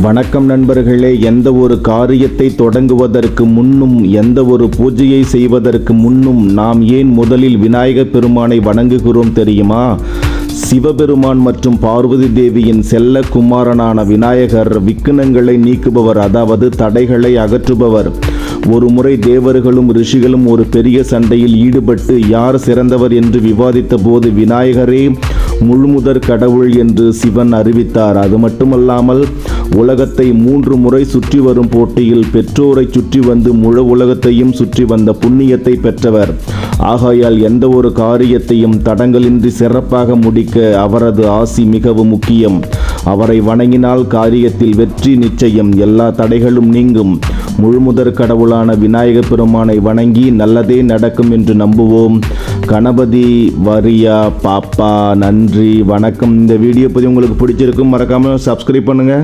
வணக்கம் நண்பர்களே எந்த ஒரு காரியத்தை தொடங்குவதற்கு முன்னும் எந்த ஒரு பூஜையை செய்வதற்கு முன்னும் நாம் ஏன் முதலில் விநாயகப் பெருமானை வணங்குகிறோம் தெரியுமா? சிவபெருமான் மற்றும் பார்வதி தேவியின் செல்ல குமாரனான விநாயகர் விக்கினங்களை நீக்குபவர் அதாவது தடைகளை அகற்றுபவர். ஒரு முறை தேவர்களும் ரிஷிகளும் ஒரு பெரிய சண்டையில் ஈடுபட்டு யார் சிறந்தவர் என்று விவாதித்த போது விநாயகரே முழுமுதற் கடவுள் என்று சிவன் அறிவித்தார். அது மட்டுமல்லாமல் உலகத்தை மூன்று முறை சுற்றி வரும் போட்டியில் பெற்றோரை சுற்றி வந்து முழு உலகத்தையும் சுற்றி வந்த புண்ணியத்தை பெற்றவர். ஆகையால் எந்த ஒரு காரியத்தையும் தடங்களின்றி சிறப்பாக முடிக்க அவரது ஆசி மிகவும் முக்கியம். அவரை வணங்கினால் காரியத்தில் வெற்றி நிச்சயம். எல்லா தடைகளும் நீங்கும். முழுமுதற் கடவுளான விநாயக பெருமானை வணங்கி நல்லதே நடக்கும் என்று நம்புவோம். கணபதி வரியா பாப்பா நன்றி வணக்கம். இந்த வீடியோ பற்றி உங்களுக்கு பிடிச்சிருக்கும் மறக்காமல் சப்ஸ்கிரைப் பண்ணுங்கள்